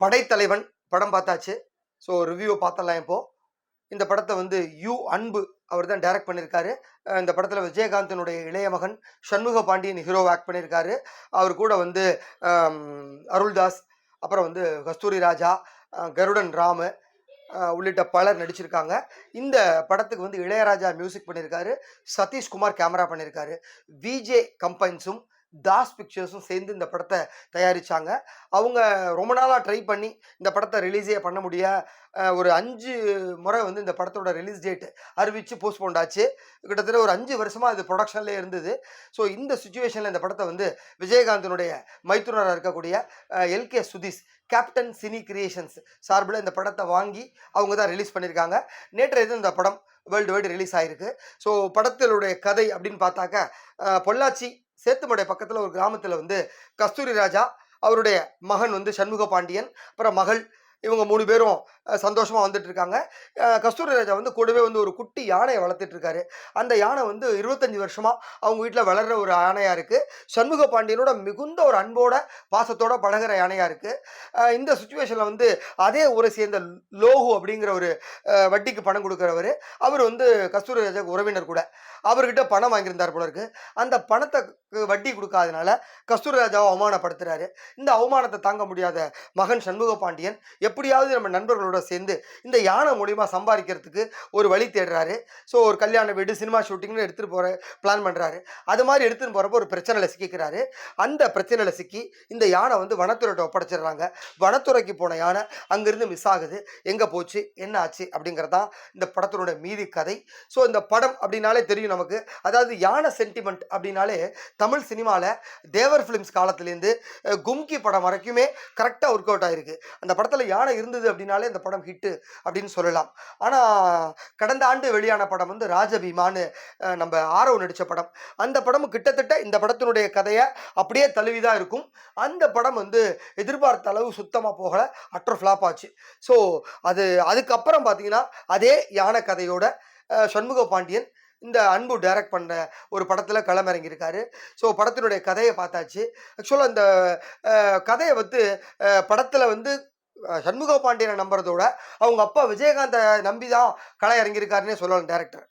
படைத்தலைவன் படம் பார்த்தாச்சு. ஸோ ரிவ்யூவை பார்த்தலாம் இப்போ. இந்த படத்தை வந்து யு அன்பு அவர் தான் டைரக்ட் பண்ணியிருக்காரு இந்த படத்தில் விஜயகாந்தனுடைய இளைய மகன் சண்முக பாண்டியன் ஹீரோ ஆக்ட் பண்ணியிருக்காரு அவர் கூட வந்து அருள்தாஸ் அப்புறம் வந்து கஸ்தூரி ராஜா கருடன் ராமு உள்ளிட்ட பலர் நடிச்சிருக்காங்க. இந்த படத்துக்கு வந்து இளையராஜா மியூசிக் பண்ணியிருக்காரு சதீஷ்குமார் கேமரா பண்ணியிருக்காரு விஜே கம்பைன்ஸும் தாஸ் பிக்சர்ஸும் சேர்ந்து இந்த படத்தை தயாரித்தாங்க அவங்க ரொம்ப நாளாக ட்ரை பண்ணி இந்த படத்தை ரிலீஸே பண்ண முடிய ஒரு அஞ்சு முறை வந்து இந்த படத்தோட ரிலீஸ் டேட் அறிவித்து போஸ்ட்போண்ட் ஆச்சு. கிட்டத்தட்ட ஒரு அஞ்சு வருஷமாக இது ப்ரொடக்ஷன்லேயே இருந்தது. ஸோ இந்த சுச்சுவேஷனில் இந்த படத்தை வந்து விஜயகாந்தனுடைய மைத்துனராக இருக்கக்கூடிய LK Sudhish captain cine creations சார்பில் இந்த படத்தை வாங்கி அவங்க தான் ரிலீஸ் பண்ணியிருக்காங்க நேற்றைய இது இந்த படம் வேர்ல்டு வைடு ரிலீஸ் ஆயிருக்கு. ஸோ படத்தினுடைய கதை அப்படின்னு பார்த்தாக்க பொள்ளாச்சி சேத்துமடை பக்கத்தில் ஒரு கிராமத்தில் வந்து கஸ்தூரி ராஜா அவருடைய மகன் வந்து சண்முக பாண்டியன் அப்புறம் மகள் இவங்க மூணு பேரும் சந்தோஷமாக வந்துட்டு இருக்காங்க கஸ்தூரி ராஜா வந்து கூடவே வந்து ஒரு குட்டி யானையை வளர்த்துட்டு இருக்காரு அந்த யானை வந்து இருபத்தஞ்சி வருஷமா அவங்க வீட்டில் வளர்கிற ஒரு யானையா இருக்கு. சண்முக பாண்டியனோட மிகுந்த ஒரு அன்போட பாசத்தோட பழகுற யானையா இருக்கு. இந்த சுச்சுவேஷன்ல வந்து அதே ஊரை சேர்ந்த லோகு அப்படிங்கிற ஒரு வட்டிக்கு பணம் கொடுக்குறவர். அவர் வந்து கஸ்தூரி ராஜா உறவினர் கூட. அவர்கிட்ட பணம் வாங்கியிருந்தார் போல இருக்கு. அந்த பணத்தை வட்டி கொடுக்காதனால கஸ்தூரராஜாவை அவமானப்படுத்துறாரு. இந்த அவமானத்தை தாங்க முடியாத மகன் சண்முக பாண்டியன் எப்படியாவது நம்ம நண்பர்களோட சேர்ந்து இந்த யானை மூலியமா சம்பாதிக்கிறதுக்கு ஒரு வழி தேடுறாரு. ஸோ ஒரு கல்யாண வீடு சினிமா ஷூட்டிங்னு எடுத்துகிட்டு போகிற பிளான் பண்ணுறாரு அது மாதிரி எடுத்துன்னு போகிறப்போ ஒரு பிரச்சனையில் சிக்கிக்கிறாரு. அந்த பிரச்சனையில் சிக்கி இந்த யானை வந்து வனத்துறையிட்ட ஒப்படைச்சிடுறாங்க. வனத்துறைக்கு போன யானை அங்கேருந்து மிஸ் ஆகுது. எங்கே போச்சு? என்ன ஆச்சு? அப்படிங்கிறதான் இந்த படத்தினோட மீதி கதை. ஸோ இந்த படம் அப்படின்னாலே தெரியும் நமக்கு அதாவது யானை சென்டிமெண்ட் அப்படின்னாலே தமிழ் சினிமாவில் தேவர் ஃபிலிம்ஸ் காலத்துலேருந்து கும்கி படம் வரைக்குமே கரெக்டாக ஒர்க் அவுட் ஆயிருக்கு. அந்த படத்தில் யானை இருந்தது அப்படின்னாலே இந்த படம் ஹிட்டு அப்படின்னு சொல்லலாம். ஆனால் கடந்த ஆண்டு வெளியான படம் வந்து ராஜபீமான்னு நம்ம ஆரவ் நடித்த படம். அந்த படம் கிட்டத்தட்ட இந்த படத்தினுடைய கதையை அப்படியே தழுவிதான் இருக்கும். அந்த படம் வந்து எதிர்பார்த்த அளவு சுத்தமாக போகலை அற்ற ஃப்ளாப் ஆச்சு. ஸோ அது அதுக்கப்புறம் பார்த்தீங்கன்னா அதே யானை கதையோட சண்முக பாண்டியன் இந்த அன்பு டைரக்ட் பண்ண ஒரு படத்தில் களமிறங்கியிருக்காரு. ஸோ படத்தினுடைய கதையை பார்த்தாச்சு. ஆக்சுவலாக அந்த கதையை வந்து படத்தில் வந்து சண்முக பாண்டியனை நம்புறதோட அவங்க அப்பா விஜயகாந்தை நம்பி தான் களை இறங்கியிருக்காருன்னே சொல்லலாம் டேரக்டர்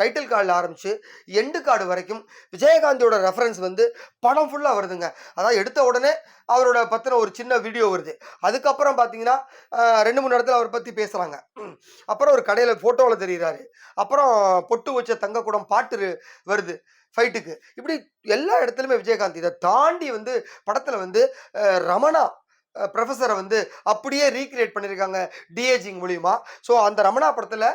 டைட்டில் கார்டில் ஆரம்பித்து எண்டு கார்டு வரைக்கும் விஜயகாந்தியோட ரெஃபரன்ஸ் வந்து படம் ஃபுல்லாக வருதுங்க. அதாவது எடுத்த உடனே அவரோட பற்றின ஒரு சின்ன வீடியோ வருது. அதுக்கப்புறம் பார்த்தீங்கன்னா ரெண்டு மூணு இடத்துல அவரை பற்றி பேசுகிறாங்க அப்புறம் ஒரு கடையில் ஃபோட்டோவில் தெரிகிறாரு அப்புறம் பொட்டு வச்ச தங்கக்கூடம் பாட்டு வருது ஃபைட்டுக்கு இப்படி எல்லா இடத்துலையுமே விஜயகாந்த் இதை தாண்டி வந்து படத்தில் வந்து ரமணா ப்ரொஃபஸரை வந்து அப்படியே ரீக்ரியேட் பண்ணியிருக்காங்க டிஏஜிங் மூலியமா. ஸோ அந்த ரமணா படத்தில்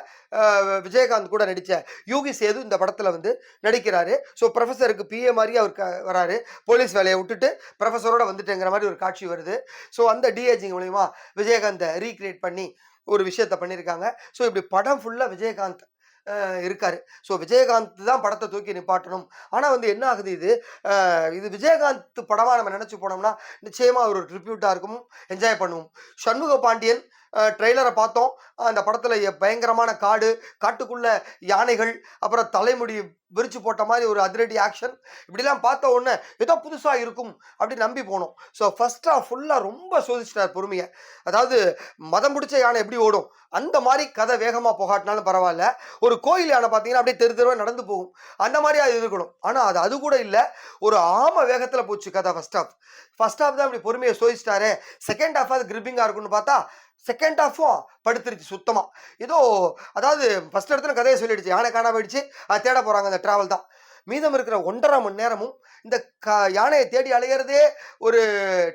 விஜயகாந்த் கூட நடித்த யூகி சேது இந்த படத்தில் வந்து நடிக்கிறாரு. ஸோ ப்ரொஃபஸருக்கு பிஏ மாதிரி அவர் க வராரு. போலீஸ் வேலையை விட்டுட்டு ப்ரொஃபஸரோட வந்துட்டுங்கிற மாதிரி ஒரு காட்சி வருது. ஸோ அந்த டிஏஜிங் மூலியமா விஜயகாந்தை ரீக்ரியேட் பண்ணி ஒரு விஷயத்த பண்ணியிருக்காங்க ஸோ இப்படி படம் ஃபுல்லாக விஜயகாந்த் இருக்காரு. ஸோ விஜயகாந்த் தான் படத்தை தூக்கி நிப்பாட்டணும். ஆனால் வந்து என்ன ஆகுது இது? இது விஜயகாந்த் படமாக நம்ம நினச்சி போனோம்னா நிச்சயமாக ஒரு ட்ரிபியூட்டாக இருக்கும். என்ஜாய் பண்ணுவோம். சண்முக பாண்டியன் ட்ரெய்லரை பார்த்தோம். அந்த படத்தில் பயங்கரமான காடு காட்டுக்குள்ள யானைகள் அப்புறம் தலைமுடி விரிச்சு போட்ட மாதிரி ஒரு அதிரடி ஆக்ஷன் இப்படிலாம் பார்த்த உடனே ஏதோ புதுசாக இருக்கும் அப்படின்னு நம்பி போனோம். ஸோ ஃபர்ஸ்ட் ஃபுல்லாக ரொம்ப சோதிச்சிட்டார் பொறுமையை. அதாவது மதம் பிடிச்ச யானை எப்படி ஓடும்? அந்த மாதிரி கதை வேகமாக போகாட்டினாலும் பரவாயில்ல. ஒரு கோயில் யானை பார்த்தீங்கன்னா அப்படியே தெரு தெருவாக நடந்து போகும். அந்த மாதிரி அது இருக்கணும். ஆனால் அது அது கூட இல்லை. ஒரு ஆம வேகத்தில் போச்சு கதை ஃபஸ்ட் ஆஃப் ஃபஸ்ட் ஆஃப் தான் அப்படி பொறுமையை சோதிச்சிட்டாரு. செகண்ட் ஆஃப் அது கிரிப்பிங்காக இருக்கும்னு பார்த்தா செகண்ட் ஹாஃபும் படுத்துருச்சு சுத்தமாக ஏதோ அதாவது ஃபஸ்ட் இடத்துல கதையை சொல்லிடுச்சு. யானை காணாம போயிடுச்சு. அது தேட போகிறாங்க அந்த ட்ராவல் தான். மீதம் இருக்கிற ஒன்றரை மணி நேரமும் இந்த க யானையை தேடி அலையிறதே ஒரு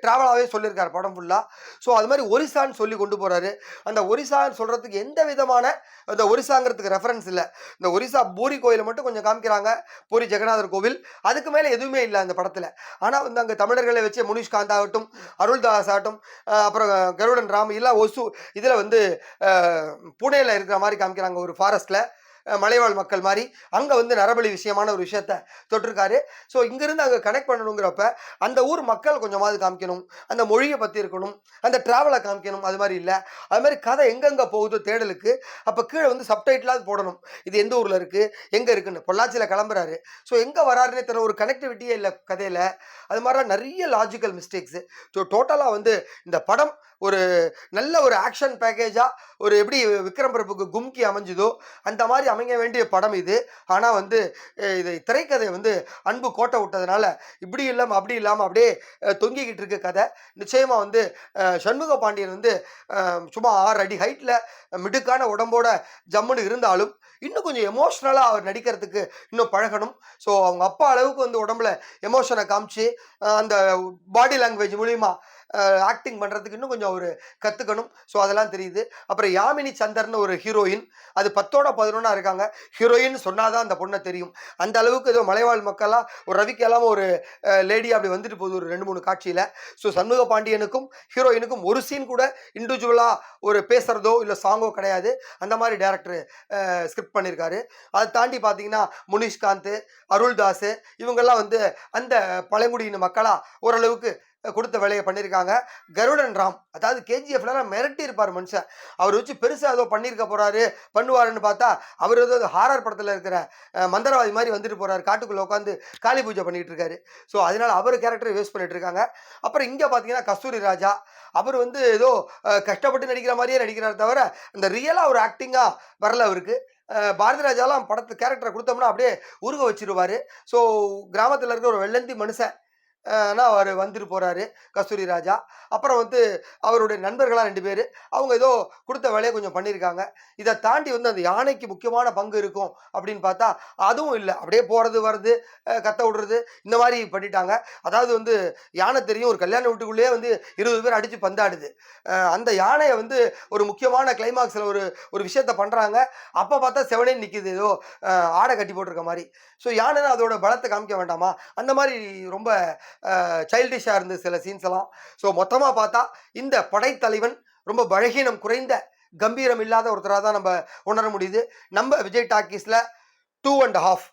ட்ராவலாகவே சொல்லியிருக்கார் படம் ஃபுல்லாக ஸோ அது மாதிரி ஒரிசான்னு சொல்லி கொண்டு போகிறாரு அந்த ஒரிசான்னு சொல்கிறதுக்கு எந்த விதமான அந்த ஒரிசாங்கிறதுக்கு ரெஃபரன்ஸ் இல்லை. இந்த ஒரிசா பூரி கோயிலை மட்டும் கொஞ்சம் காமிக்கிறாங்க. பூரி ஜெகநாதர் கோவில். அதுக்கு மேலே எதுவுமே இல்லை அந்த படத்தில். ஆனால் வந்து அங்கே தமிழர்களை வச்சு முனிஷ்காந்த் ஆகட்டும் அருள்தாஸ் ஆகட்டும் அப்புறம் கருடன் ராம் இல்லை ஒசு இதில் வந்து பூனேயில் இருக்கிற மாதிரி காமிக்கிறாங்க ஒரு ஃபாரஸ்ட்டில் மலைவாழ் மக்கள் மாதிரி அங்கே வந்து நரபலி விஷயமான ஒரு விஷயத்த தொட்டிருக்காரு. ஸோ இங்கேருந்து அங்கே கனெக்ட் பண்ணணுங்கிறப்ப அந்த ஊர் மக்கள் கொஞ்சமாவது காமிக்கணும் அந்த மொழியை பற்றி இருக்கணும் அந்த ட்ராவலை காமிக்கணும் அது மாதிரி இல்லை. அது மாதிரி கதை எங்கெங்கே போகுதோ தேடலுக்கு அப்போ கீழே வந்து சப்டைட்டிலாவது போடணும். இது எந்த ஊரில் இருக்குது எங்கே இருக்குன்னு. பொள்ளாச்சியில் கிளம்புறாரு. ஸோ எங்கே வராருன்னே தெரியல ஒரு கனெக்டிவிட்டியே இல்லை கதையில். அது மாதிரிலாம் நிறைய லாஜிக்கல் மிஸ்டேக்ஸு ஸோ டோட்டலாக வந்து இந்த படம் ஒரு நல்ல ஒரு ஆக்ஷன் பேக்கேஜாக ஒரு எப்படி விக்ரம் பிரபுக்கு கும்கி அமைஞ்சுதோ அந்த மாதிரி அமைய வேண்டிய படம் இது. ஆனால் வந்து இது இதை திரைக்கதை வந்து அன்பு கோட்டை விட்டதுனால இப்படி இல்லாமல் அப்படி இல்லாமல் அப்படியே தொங்கிக்கிட்டு இருக்க கதை. நிச்சயமாக வந்து சண்முக பாண்டியன் வந்து சும்மா ஆறு அடி ஹைட்டில் மிடுக்கான உடம்போட ஜம்முன்னு இருந்தாலும் இன்னும் கொஞ்சம் எமோஷ்னலாக அவர் நடிக்கிறதுக்கு இன்னும் பழகணும். ஸோ அவங்க அப்பா அளவுக்கு வந்து உடம்புல எமோஷனை காமிச்சு அந்த பாடி லாங்குவேஜ் மூலிமா ஆக்டிங் பண்ணுறதுக்கு இன்னும் கொஞ்சம் அவர் கற்றுக்கணும் ஸோ அதெல்லாம் தெரியுது. அப்புறம் யாமினி சந்தர்னு ஒரு ஹீரோயின் அது பத்தோட பதினொன்னா இருக்காங்க. ஹீரோயின் சொன்னாதான் அந்த பொண்ணை தெரியும். அந்த அளவுக்கு ஏதோ மலைவாழ் மக்களாக ஒரு ரவிக்கு எல்லாம் ஒரு லேடி அப்படி வந்துட்டு போகுது ஒரு ரெண்டு மூணு காட்சியில். ஸோ சண்முக பாண்டியனுக்கும் ஹீரோயினுக்கும் ஒரு சீன் கூட இண்டிவிஜுவலாக ஒரு பேசுகிறதோ இல்லை சாங்கோ கிடையாது. அந்த மாதிரி டேரக்டர் ஸ்கிரிப்ட் பண்ணியிருக்காரு அதை தாண்டி பார்த்தீங்கன்னா முனிஷ்காந்த் அருள்தாஸ் இவங்கெல்லாம் வந்து அந்த பழங்குடியின மக்களாக ஓரளவுக்கு கொடுத்த வேலையை பண்ணியிருக்காங்க கருடன் ராம் அதாவது கேஜிஎஃப்லாம் மிரட்டி இருப்பார் மனுஷன். அவர் வச்சு பெருசாக ஏதோ பண்ணியிருக்க போகிறாரு பண்ணுவாருன்னு பார்த்தா அவர் ஏதோ ஹாரர் படத்தில் இருக்கிற மந்திரவாதி மாதிரி வந்துட்டு போகிறாரு காட்டுக்குள்ளே உட்காந்து காளி பூஜை பண்ணிகிட்டு இருக்காரு. ஸோ அதனால் அவர் கேரக்டரை வேஸ்ட் பண்ணிட்டு இருக்காங்க. அப்புறம் இங்கே பார்த்தீங்கன்னா கஸ்தூரி ராஜா அவர் வந்து ஏதோ கஷ்டப்பட்டு நடிக்கிற மாதிரியே நடிக்கிறார் தவிர இந்த ரியலாக ஒரு ஆக்டிங்காக வரல அவருக்கு. பாரதிராஜாலாம் பாரதி ராஜாலாம் படத்து கேரக்டரை கொடுத்தோம்னா அப்படியே உருக வச்சிருவார். ஸோ கிராமத்தில் இருக்கிற ஒரு வெள்ளந்தி மனுஷன் அவர் வந்துட்டு போகிறாரு கஸ்தூரி ராஜா. அப்புறம் வந்து அவருடைய நண்பர்களாக ரெண்டு பேர் அவங்க ஏதோ கொடுத்த வேலையை கொஞ்சம் பண்ணியிருக்காங்க. இதை தாண்டி வந்து அந்த யானைக்கு முக்கியமான பங்கு இருக்கும் அப்படின்னு பார்த்தா அதுவும் இல்லை. அப்படியே போகிறது வர்றது கத்த விடுறது இந்த மாதிரி பண்ணிட்டாங்க. அதாவது வந்து யானை தெரியும் ஒரு கல்யாண வீட்டுக்குள்ளேயே வந்து இருபது பேர் அடித்து பந்தாடுது. அந்த யானையை வந்து ஒரு முக்கியமான கிளைமாக்ஸில் ஒரு ஒரு விஷயத்த பண்ணுறாங்க அப்போ பார்த்தா செவனே நிற்கிது ஏதோ ஆடை கட்டி போட்டிருக்க மாதிரி. ஸோ யானைன்னா அதோட பலத்தை காமிக்க வேண்டாமா? அந்த மாதிரி ரொம்ப சைல்டிஷாக இருந்தது சில சீன்ஸ் எல்லாம். ஸோ மொத்தமாக பார்த்தா இந்த படைத்தலைவன் ரொம்ப பலகீனம் குறைந்த கம்பீரம் இல்லாத ஒருத்தராக தான் நம்ம உணர முடியுது. நம்ம விஜய் டாக்கீஸில் டூ அண்ட் ஹாஃப்